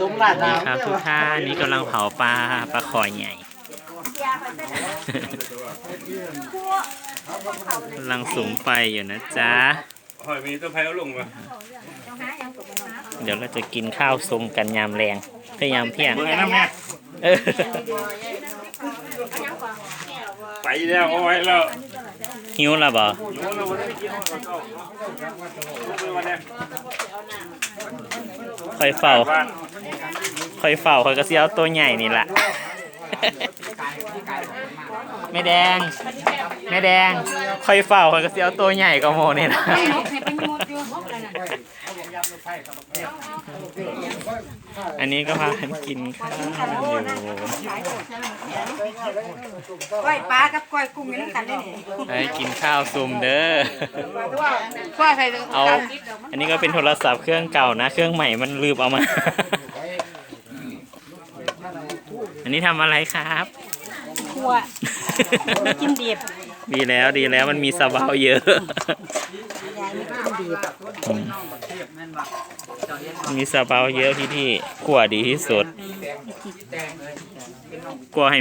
ตุ้มลาดนี่น้ำครับทุกท่านนี่กำลังเผาปลาปลาคอยใหญ่กำลังสุมไฟอยู่นะจ๊ะหอยมีต้นไผ่เอาลงมาเดี๋ยวเราจะกินข้าวซุมกันยามแรงพยายามเที่ยงเบิ่งไอ้น้ำแม่เออไปแล้วเอาไว้แล้วหิวแล้วบ่ คอยเฝ้าคอยเฝ้าคอยกระเซียวตัวใหญ่นี่แหละแม่แดงแม่แดงคอยเฝ้าคอยกระเซียวตัวใหญ่ก็โมนี่นะ อันนี้ก็พากันกินข้าวอยู่ก้อยปลากับก้อยกุ้งอยู่ด้วยกันได้นี่ไปกินข้าวซุมเด้อก้อยใส่เอาอันนี้ก็เป็นโทรศัพท์เครื่องเก่านะ เครื่องใหม่มันลืมเอามา อันนี้ทำอะไรครับขัวกินดิบดีแล้วดีแล้วมันมีสบาวเยอะ อืมมีสบาเยอะที่ที่ขั่วดีที่สุดกั่วให้